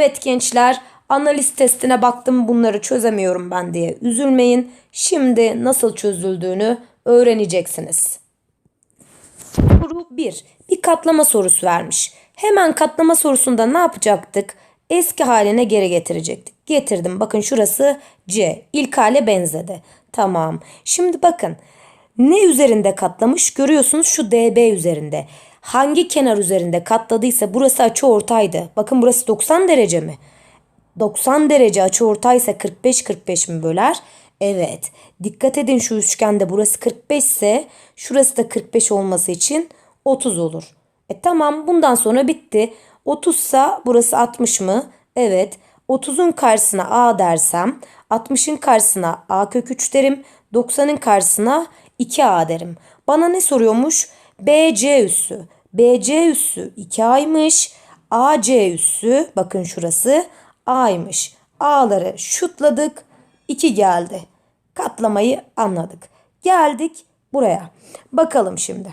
Evet gençler analiz testine baktım bunları çözemiyorum ben diye üzülmeyin. Şimdi nasıl çözüldüğünü öğreneceksiniz. Soru 1. Bir katlama sorusu vermiş. Hemen katlama sorusunda ne yapacaktık? Eski haline geri getirecektik. Getirdim. Bakın şurası C. İlk hale benzedi. Tamam. Şimdi bakın. Ne üzerinde katlamış? Görüyorsunuz şu DB üzerinde. Hangi kenar üzerinde katladıysa burası açı ortaydı. Bakın burası 90 derece mi? 90 derece açı ortaysa 45 45 mi böler? Evet. Dikkat edin şu üçgende burası 45 ise şurası da 45 olması için 30 olur. E tamam bundan sonra bitti. 30 ise burası 60 mı? Evet. 30'un karşısına A dersem 60'ın karşısına A kök 3 derim. 90'ın karşısına 2A derim. Bana ne soruyormuş? BC üssü. BC üssü 2A'ymış. AC üssü bakın şurası A'ymış. A'ları şutladık. 2 geldi. Katlamayı anladık. Geldik buraya. Bakalım şimdi.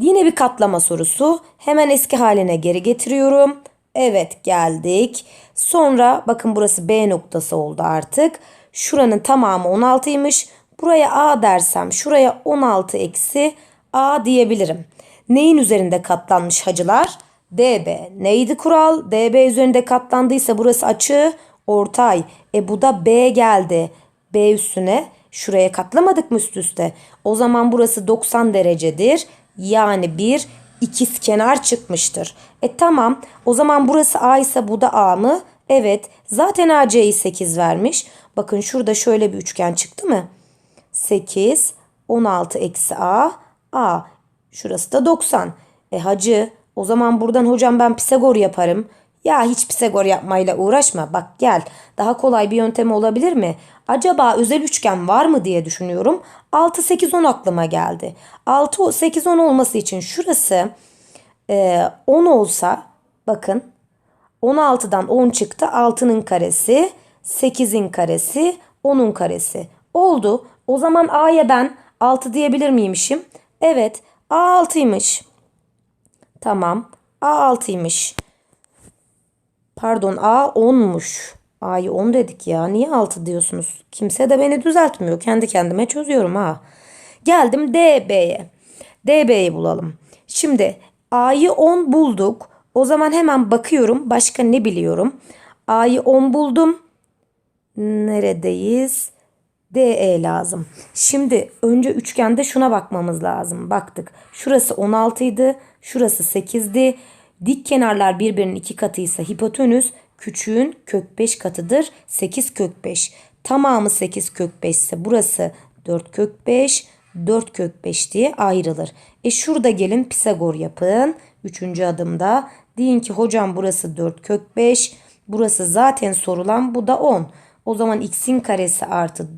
Yine bir katlama sorusu. Hemen eski haline geri getiriyorum. Evet geldik. Sonra bakın burası B noktası oldu artık. Şuranın tamamı 16'ymış. Buraya A dersem şuraya 16 eksi A diyebilirim. Neyin üzerinde katlanmış hacılar? DB. Neydi kural? DB üzerinde katlandıysa burası açı ortay. E bu da B geldi. B üstüne şuraya katlamadık mı üst üste? O zaman burası 90 derecedir. Yani bir ikiz kenar çıkmıştır. E tamam o zaman burası A ise bu da A mı? Evet zaten AC'yi 8 vermiş. Bakın şurada şöyle bir üçgen çıktı mı? 8, 16 eksi A, A. Şurası da 90. E hacı o zaman buradan hocam ben Pisagor yaparım. Ya hiç Pisagor yapmayla uğraşma. Bak gel. Daha kolay bir yöntem olabilir mi? Acaba özel üçgen var mı diye düşünüyorum. 6, 8, 10 aklıma geldi. 6, 8, 10 olması için şurası e, 10 olsa bakın 16'dan 10 çıktı. 6'nın karesi, 8'in karesi, 10'un karesi. Oldu. O zaman A'ya ben 6 diyebilir miymişim? Evet. A 6'ymış. Tamam. A 6'ymış. Pardon A 10'muş. A'yı 10 dedik ya. Niye 6 diyorsunuz? Kimse de beni düzeltmiyor. Kendi kendime çözüyorum ha. Geldim DB'ye. DB'yi bulalım. Şimdi A'yı 10 bulduk. O zaman hemen bakıyorum. Başka ne biliyorum? A'yı 10 buldum. Neredeyiz? DE lazım. Şimdi önce üçgende şuna bakmamız lazım. Baktık. Şurası 16 idi. Şurası 8'di. Dik kenarlar birbirinin iki katıysa hipotenüs küçüğün kök 5 katıdır. 8 kök 5. Tamamı 8 kök 5 ise burası 4 kök 5, 4 kök 5 diye ayrılır. E şurada gelin Pisagor yapın. Üçüncü adımda deyin ki hocam burası 4 kök 5. Burası zaten sorulan bu da 10. O zaman x'in karesi artı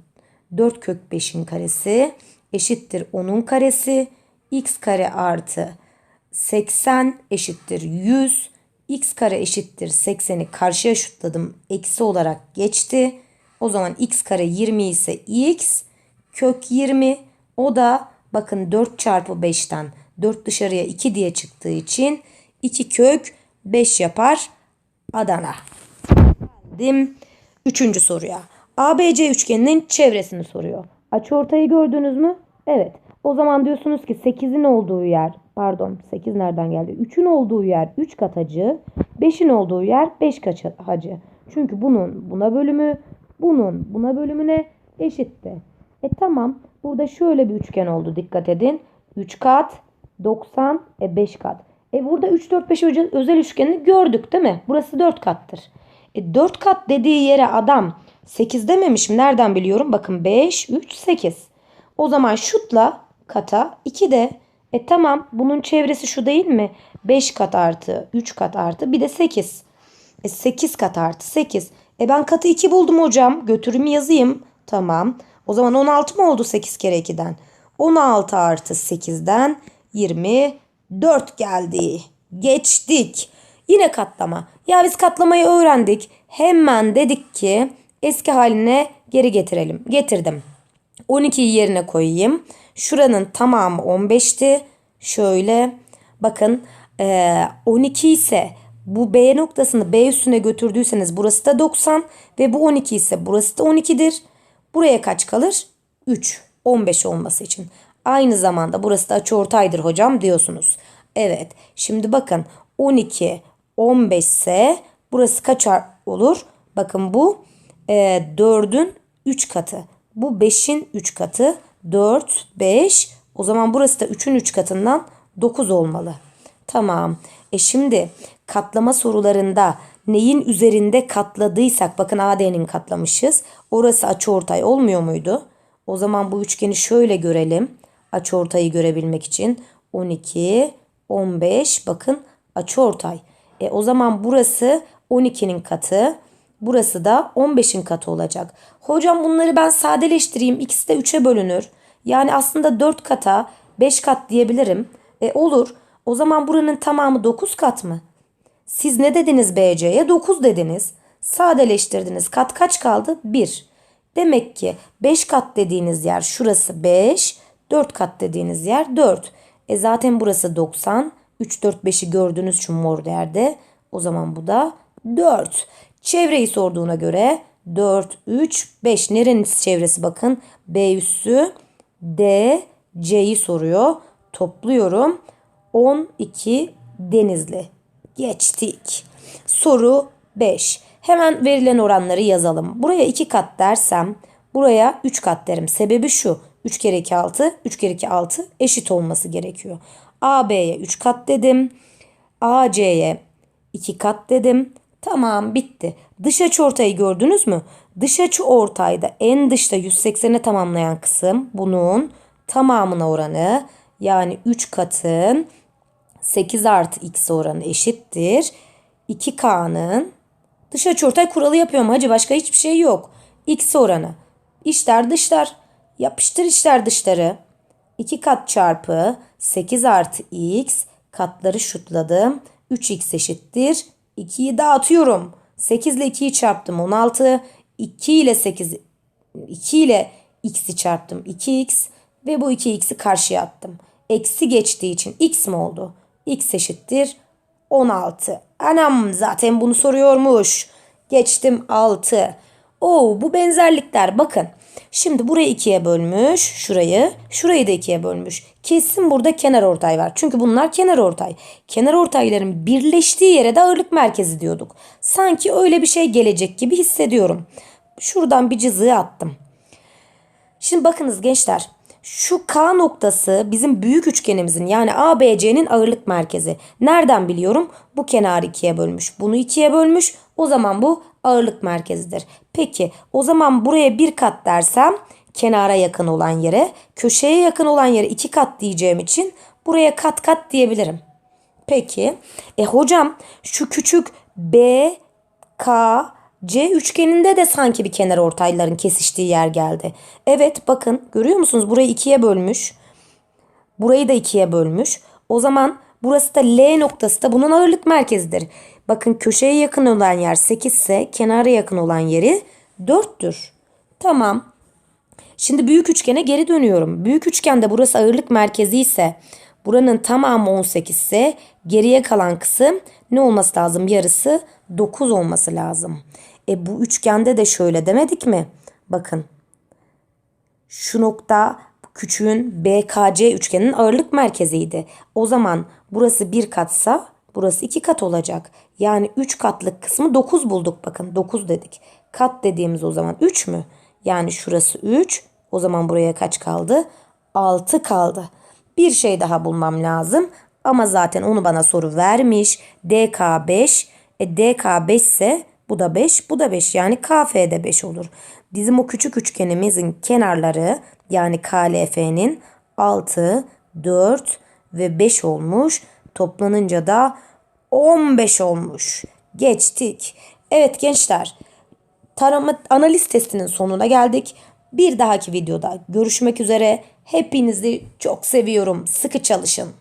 4 kök 5'in karesi eşittir 10'un karesi. x kare artı 80 eşittir 100. x kare eşittir 80'i karşıya şutladım. Eksi olarak geçti. O zaman x kare 20 ise x kök 20. O da bakın 4 çarpı 5'ten 4 dışarıya 2 diye çıktığı için 2 kök 5 yapar Adana. Geldim üçüncü soruya. ABC üçgeninin çevresini soruyor. Açıortayı gördünüz mü? Evet. O zaman diyorsunuz ki 8'in olduğu yer, pardon 8 nereden geldi? 3'ün olduğu yer 3 kat hacı, 5'in olduğu yer 5 kat hacı. Çünkü bunun buna bölümü, bunun buna bölümüne eşitti. E tamam. Burada şöyle bir üçgen oldu dikkat edin. 3 kat, 90, e 5 kat. E burada 3, 4, 5 özel üçgenini gördük değil mi? Burası 4 kattır. E 4 kat dediği yere adam 8 dememişim. Nereden biliyorum? Bakın 5, 3, 8. O zaman şutla kata 2 de. E tamam bunun çevresi şu değil mi? 5 kat artı 3 kat artı bir de 8. E 8 kat artı 8. E ben katı 2 buldum hocam. Götürüm yazayım. Tamam. O zaman 16 mı oldu 8 kere 2'den? 16 artı 8'den 24 geldi. Geçtik. Yine katlama. Ya biz katlamayı öğrendik. Hemen dedik ki eski haline geri getirelim. Getirdim. 12'yi yerine koyayım. Şuranın tamamı 15'ti. Şöyle bakın 12 ise Bu B noktasını B üstüne götürdüyseniz burası da 90 ve bu 12 ise burası da 12'dir. Buraya kaç kalır? 3. 15 olması için. Aynı zamanda burası da açıortaydır hocam diyorsunuz. Evet. Şimdi bakın 12 15 ise burası kaç olur? Bakın bu e, 4'ün 3 katı. Bu 5'in 3 katı. 4, 5. O zaman burası da 3'ün 3 katından 9 olmalı. Tamam. E şimdi katlama sorularında neyin üzerinde katladıysak bakın AD'nin katlamışız. Orası açıortay olmuyor muydu? O zaman bu üçgeni şöyle görelim. Açıortayı görebilmek için 12, 15 bakın açıortay. E o zaman burası 12'nin katı. Burası da 15'in katı olacak. Hocam bunları ben sadeleştireyim. İkisi de 3'e bölünür. Yani aslında 4 kata 5 kat diyebilirim. E olur. O zaman buranın tamamı 9 kat mı? Siz ne dediniz BC'ye? 9 dediniz. Sadeleştirdiniz. Kat kaç kaldı? 1. Demek ki 5 kat dediğiniz yer şurası 5. 4 kat dediğiniz yer 4. E zaten burası 90. 3, 4, 5'i gördünüz şu mor yerde. O zaman bu da 4. Çevreyi sorduğuna göre 4, 3, 5. Nerenin çevresi bakın. B üssü D, C'yi soruyor. Topluyorum. 12 Denizli. Geçtik. Soru 5. Hemen verilen oranları yazalım. Buraya 2 kat dersem buraya 3 kat derim. Sebebi şu. 3 kere 2 6, 3 kere 2 6 eşit olması gerekiyor. AB'ye 3 kat dedim. AC'ye 2 kat dedim. Tamam bitti. Dış açı ortayı gördünüz mü? Dış açı ortayda en dışta 180'e tamamlayan kısım bunun tamamına oranı yani 3 katın 8 artı x oranı eşittir. 2K'nın dış açıortay kuralı yapıyorum hacı başka hiçbir şey yok. X oranı. İçler dışlar. Yapıştır içler dışları. 2 kat çarpı 8 artı x katları şutladım. 3x eşittir. 2'yi dağıtıyorum. 8 ile 2'yi çarptım 16. 2 ile 8 2 ile x'i çarptım 2x ve bu 2x'i karşıya attım. Eksi geçtiği için x mi oldu? x eşittir 16. Anam zaten bunu soruyormuş. Geçtim 6. Oo bu benzerlikler bakın. Şimdi burayı ikiye bölmüş. Şurayı. Şurayı da ikiye bölmüş. Kesin burada kenar ortay var. Çünkü bunlar kenar ortay. Kenar ortayların birleştiği yere de ağırlık merkezi diyorduk. Sanki öyle bir şey gelecek gibi hissediyorum. Şuradan bir cızığı attım. Şimdi bakınız gençler. Şu K noktası bizim büyük üçgenimizin yani ABC'nin ağırlık merkezi. Nereden biliyorum? Bu kenarı ikiye bölmüş. Bunu ikiye bölmüş. O zaman bu ağırlık merkezidir. Peki o zaman buraya bir kat dersem kenara yakın olan yere, köşeye yakın olan yere iki kat diyeceğim için buraya kat kat diyebilirim. Peki e hocam şu küçük B, K, C üçgeninde de sanki bir kenar ortayların kesiştiği yer geldi. Evet bakın görüyor musunuz burayı ikiye bölmüş. Burayı da ikiye bölmüş. O zaman burası da L noktası da bunun ağırlık merkezidir. Bakın köşeye yakın olan yer 8 ise kenara yakın olan yeri 4'tür. Tamam. Şimdi büyük üçgene geri dönüyorum. Büyük üçgende burası ağırlık merkezi ise buranın tamamı 18 ise geriye kalan kısım ne olması lazım? Yarısı 9 olması lazım. E bu üçgende de şöyle demedik mi? Bakın. Şu nokta küçüğün BKC üçgenin ağırlık merkeziydi. O zaman burası bir katsa burası iki kat olacak. Yani 3 katlık kısmı 9 bulduk bakın 9 dedik. Kat dediğimiz o zaman 3 mü? Yani şurası 3. O zaman buraya kaç kaldı? 6 kaldı. Bir şey daha bulmam lazım. Ama zaten onu bana soru vermiş. DK 5. E DK 5 ise bu da 5, bu da 5. Yani KF de 5 olur. Bizim o küçük üçgenimizin kenarları yani KLF'nin 6, 4 ve 5 olmuş. Toplanınca da 15 olmuş. Geçtik. Evet gençler. Tarama analiz testinin sonuna geldik. Bir dahaki videoda görüşmek üzere. Hepinizi çok seviyorum. Sıkı çalışın.